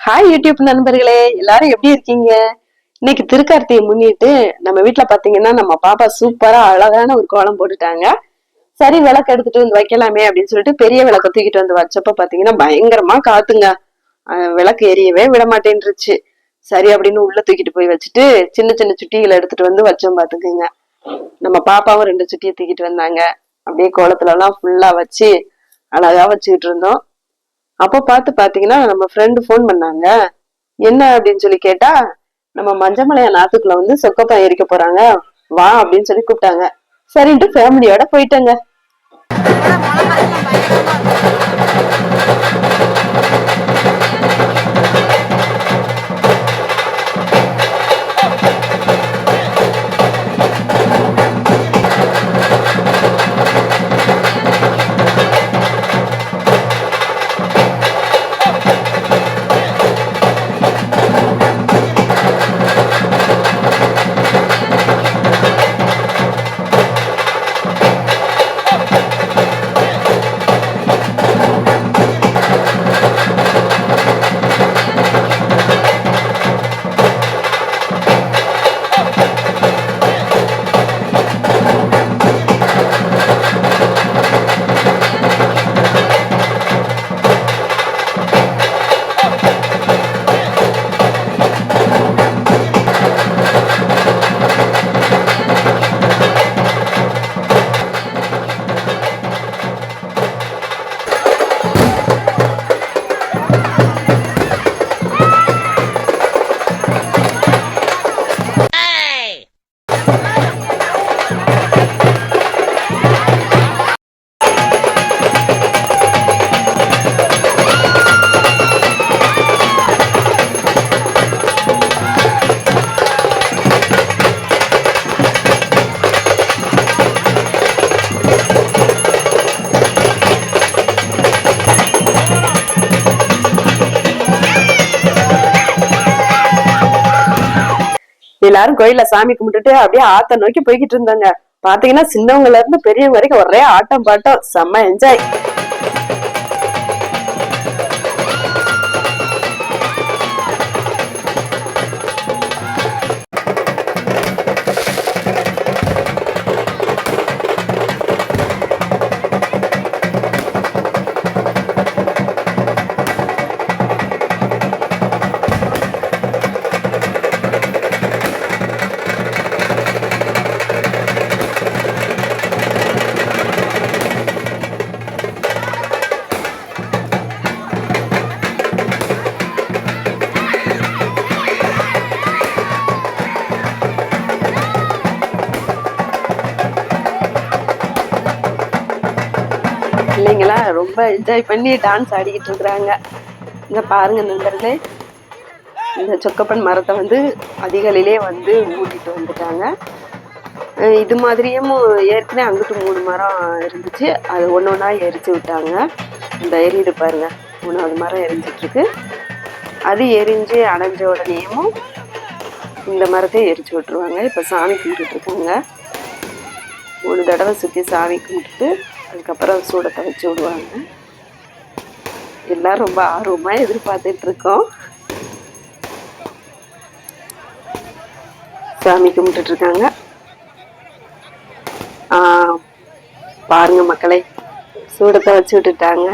Hi YouTube நண்பர்களே. எல்லாரும் எப்படி இருக்கீங்க? இன்னைக்கு திருக்கார்த்தியை முன்னிட்டு நம்ம வீட்டுல பாத்தீங்கன்னா நம்ம பாப்பா சூப்பரா அழகான ஒரு கோலம் போட்டுட்டாங்க. சரி விளக்கு எடுத்துட்டு வந்து வைக்கலாமே அப்படின்னு சொல்லிட்டு பெரிய விளக்க தூக்கிட்டு வந்து வச்சப்ப பாத்தீங்கன்னா பயங்கரமா காத்துங்க. விளக்கு எரியவே விட மாட்டேன்ருச்சு சரி அப்படின்னு உள்ள தூக்கிட்டு போய் வச்சுட்டு சின்ன சின்ன சுட்டிகளை எடுத்துட்டு வந்து வச்சோம் பாத்துக்கோங்க. நம்ம பாப்பாவும் ரெண்டு சுட்டியை தூக்கிட்டு வந்தாங்க. அப்படியே கோலத்துல எல்லாம் ஃபுல்லா வச்சு அழகா வச்சுக்கிட்டு இருந்தோம். அப்போ பார்த்து பார்த்தீங்கன்னா நம்ம ஃப்ரெண்டு ஃபோன் பண்ணாங்க. என்ன அப்படின்னு சொல்லி கேட்டா நம்ம மஞ்சமலையா நாத்துக்குள்ள வந்து சொக்கப்பா எரிக்க போறாங்க. வா அப்படின்னு சொல்லி கூப்பிட்டாங்க. சரின்ட்டு ஃபேமிலியோட போயிட்டேங்க. எல்லாரும் கோயில்ல சாமி கும்பிட்டுட்டு அப்படியே ஆத்த நோக்கி போய்கிட்டு இருந்தாங்க. பாத்தீங்கன்னா சின்னவங்கல இருந்து பெரியவங்க வரைக்கும் ஒரே ஆட்டம் பாட்டம். செம்ம என்ஜாய் ரொம்ப என்ஜாய் பண்ணி டான்ஸ் ஆடிக்கிட்டு இருக்கிறாங்க. இங்க பாருங்க நண்பர்களே. இந்த சொக்கப்பன் மரத்தை வந்து அதிகளிலே வந்து மூடிட்டு வந்துட்டாங்க. இது மாதிரியும் ஏற்கனவே அங்கிட்டு மூணு மரம் இருந்துச்சு. அது ஒன்று ஒன்றா எரிச்சு விட்டாங்க. இந்த எரியுது பாருங்க. மூணாவது மரம் எரிஞ்சிட்ருக்கு அது எரிஞ்சு அடைஞ்ச உடனேயும் இந்த மரத்தை எரிச்சு விட்டுருவாங்க. இப்போ சாமி கும்பிட்டுருக்காங்க மூணு தடவை சுற்றி சாமி கும்பிட்டுட்டு அதுக்கப்புறம் சூடத்தை வச்சு விடுவாங்க. எல்லாம் ரொம்ப ஆர்வமாக எதிர்பார்த்துட்ருக்கோம் சாமி கும்பிட்டுட்ருக்காங்க பாருங்க மக்களே சூடத்தை வச்சு விட்டுட்டாங்க.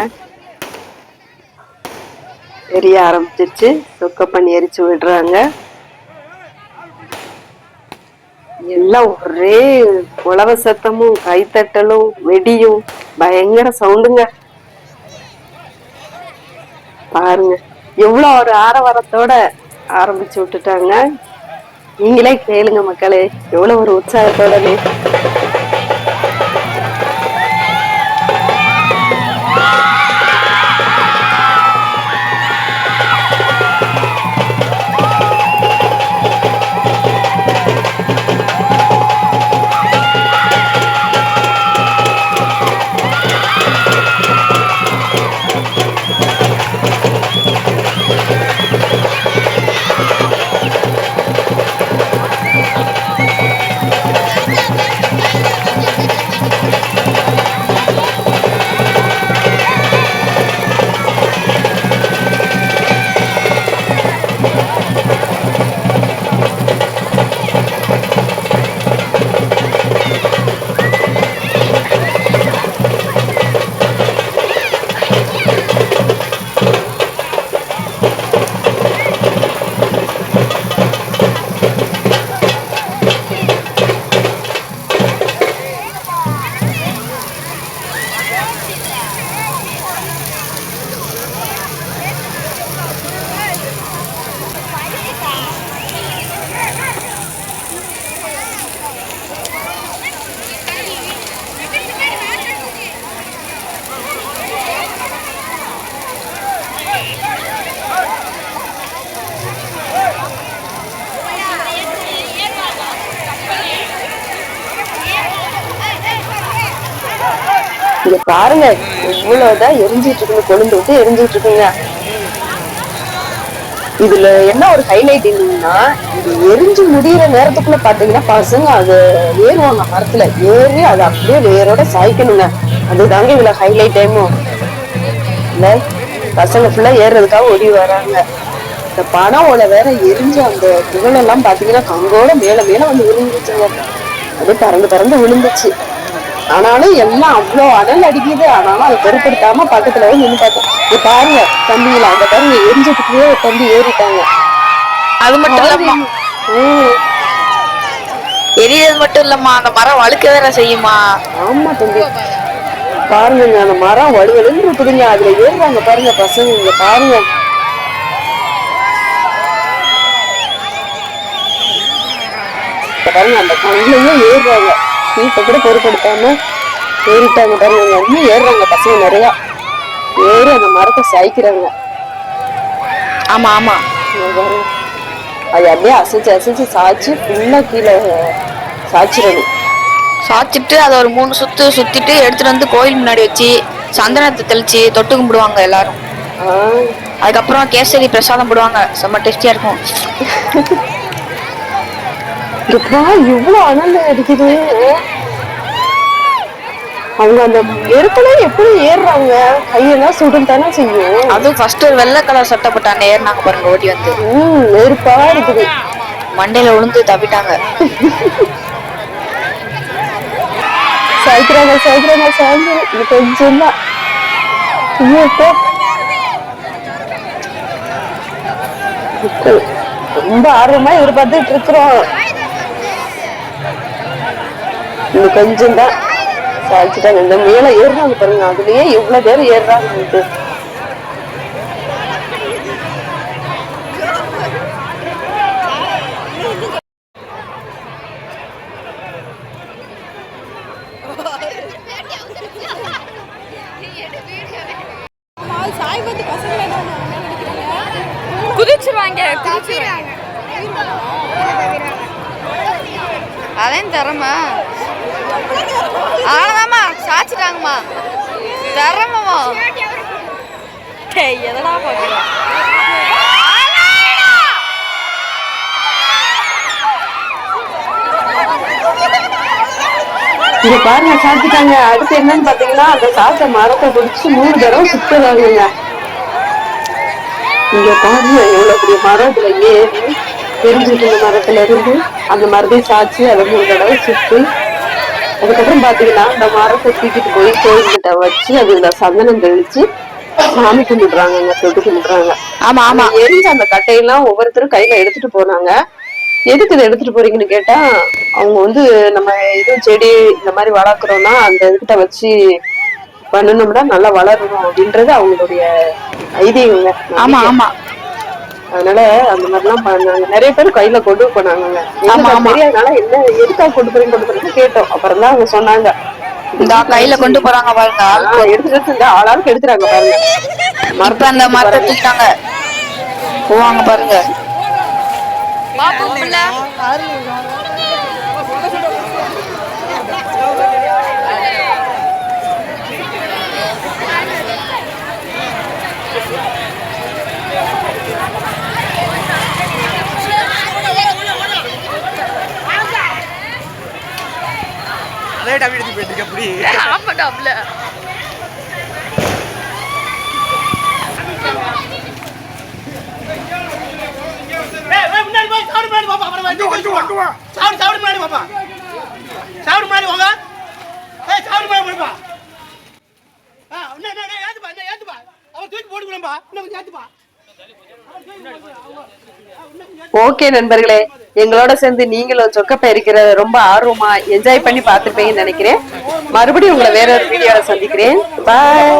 எரிய ஆரம்பிச்சிருச்சு. சொக்க பண்ணி எரிச்சு விடுறாங்க. எல்லாம் ஒரே உழவ சத்தமும் கைத்தட்டலும் வெடியும் பயங்கர சவுண்டுங்க பாருங்க எவ்வளோ ஒரு ஆரவாரத்தோட ஆரம்பிச்சு விட்டுட்டாங்க நீங்களே கேளுங்க மக்களே எவ்வளோ ஒரு உற்சாகத்தோட பாருங்க. இவ்வளவுதான் எரிஞ்சிட்டு இருக்குங்க கொழுந்து விட்டு எரிஞ்சிட்டு இருக்குங்க. இதுல என்ன ஒரு ஹைலைட் என்னன்னா இது எரிஞ்சு முடியிற நேரத்துக்குள்ள பாத்தீங்கன்னா பசங்க அது ஏறுவாங்க மரத்துல ஏறி அதை அப்படியே வேரோட சாய்க்கணுங்க. அதுதாங்க இதுல ஹைலைட் டைமும் இல்ல பசங்க ஃபுல்லா ஏறுறதுக்காக ஓடி வராங்க. இந்த பணம் ஓலை வேற எரிஞ்சு அந்த புகழ் எல்லாம் பாத்தீங்கன்னா கங்கோட மேல மேல வந்து விழுந்துச்சுங்க. அது பறந்து பறந்து விழுந்துச்சு. ஆனாலும் எல்லாம் அவ்வளோ அனல் அடிக்குது. ஆனாலும் அதை பொருட்படுத்தாம பக்கத்துல போய் நின்று பார்த்தோம் இது பாருங்க தம்பிங்களா அந்த பாருங்க எரிஞ்சதுக்குள்ளே தம்பி ஏறிட்டாங்க. அது மட்டும் இல்லம்மா ம், எரியது மட்டும் இல்லம்மா அந்த மரம் வழுக்க வேற செய்யுமா? ஆமா தம்பி. பாருங்க அந்த மரம் வலுவலுன்னு இருக்குதுங்க. அதுல ஏறுறாங்க பாருங்க பசங்க. இங்க பாருங்க. பாருங்க அந்த கண்ணுலயும் ஏறுறாங்க வீட்டை கூட பொருட்படுத்தாம ஏறிட்டாங்க பாருங்க. இன்னும் ஏறுறாங்க பசங்க நிறைய. ஏறி அந்த மரத்தை சாய்க்கிறாங்க. ஆமா ஆமா. அது அப்படியே அசைச்சு அசைச்சு சாய்ச்சி ஃபுல்லா கீழே சாய்ச்சிடணும் சாச்சிட்டு அதை ஒரு மூணு சுத்து சுத்திட்டு எடுத்துட்டு வந்து கோயில் முன்னாடி வச்சு சந்தனத்தை தெளிச்சு தொட்டு கும்பிடுவாங்க எல்லாரும். அதுக்கப்புறம் கேசரி பிரசாதம் போடுவாங்க. செம்ம டேஸ்டியா இருக்கும். இவ்வளவு அனல் அடிக்குது. அவங்க அந்த நெருப்புல எப்படி ஏறுறாங்க? கையெல்லாம் சுடும் தானே செய்யும். அதுவும் ஃபர்ஸ்ட் ஒரு வெள்ளை கலர் சட்டை போட்டாங்க ஏறினாங்க பாருங்க ஓடி வந்து. உம் நெருப்பா இருக்குது. மண்டையில விழுந்து தப்பிட்டாங்க. சாய்க்கிறாங்க சாய்க்கிறாங்க இது கொஞ்சம் தான். இப்போ ரொம்ப ஆர்வமா எதிர்பார்த்துட்டு இருக்கிறோம். இது கொஞ்சம் தான் சாய்ச்சிட்டாங்க இந்த மேல ஏறுறாங்க பாருங்க. அதுலயே எவ்வளவு பேர் ஏறுறாங்க குதிச்சிருவாங்க குதிச்சிருவாங்க. அதான் திறமை. ஆனதாம்மா சாச்சிட்டாங்கம்மா. திறமமா எதனா பாக்குறேன் இங்க பாருங்க சாப்பிட்டுட்டாங்க. அடுத்து என்னன்னு பாத்தீங்கன்னா அந்த சாப்பிட்ட மரத்தை பிடிச்சு மூணு தடவை சுத்துறாங்க இங்க பாருங்க எவ்வளவு பெரிய மரம் இதுல ஏறி தெரிஞ்சுட்டு மரத்துல இருந்து அந்த மரத்தையும் சாச்சு அதை மூணு தடவை சுத்தி அதுக்கப்புறம் பாத்தீங்கன்னா அந்த மரத்தை தூக்கிட்டு போய் கோயில்கிட்ட வச்சு அதுல சந்தனம் தெளிச்சு சாமி கும்பிடுறாங்க தொட்டு கும்பிடுறாங்க. ஆமா ஆமா. எரிஞ்ச அந்த கட்டையெல்லாம் ஒவ்வொருத்தரும் கையில எடுத்துட்டு போனாங்க. எதுக்கு இதை எடுத்துட்டு போறீங்கன்னு கேட்டா அவங்க வந்து நம்ம எதுவும் செடி இந்த மாதிரி வளர்க்குறோம்னா அந்த இதுகிட்ட வச்சு பண்ணணும்னா நல்லா வளரணும் அப்படின்றது அவங்களுடைய ஐதீகங்க. ஆமா ஆமா. அதனால அந்த மாதிரிலாம் பண்ணாங்க. நிறைய பேர் கையில கொண்டு போனாங்க. தெரியாதனால என்ன எதுக்காக கொண்டு போறீங்க கொண்டு போறீங்கன்னு கேட்டோம். அப்புறம் தான் அவங்க சொன்னாங்க. இந்த கையில கொண்டு போறாங்க பாருங்க எடுத்துட்டு எடுத்து இந்த ஆளாளுக்கு எடுத்துறாங்க பாருங்க. இப்ப அந்த மரத்தை தூக்கிட்டாங்க. போவாங்க பாருங்க. அதே டப்பி எடுத்து போயிட்டு இருக்க அப்படி ஏய் முன்னாடி போய் சாவுடு முன்னாடி பாப்பா சாவுடு முன்னாடி பாப்பா சாவுடு முன்னாடி வாங்க. ஏய் சாவுடு முன்னாடி போடுப்பா. ஆ என்ன என்ன ஏத்துப்பா என்ன ஏத்துப்பா. அவன் தூக்கி போட்டுக்கலாம்பா இன்னும் கொஞ்சம் ஏத்துப்பா. ஓகே நண்பர்களே எங்களோட சேர்ந்து நீங்களும் சொக்க இருக்கிறத ரொம்ப ஆர்வமா என்ஜாய் பண்ணி பார்த்துருப்பீங்கன்னு நினைக்கிறேன். மறுபடியும் உங்களை வேற ஒரு வீடியோவில் சந்திக்கிறேன். பாய்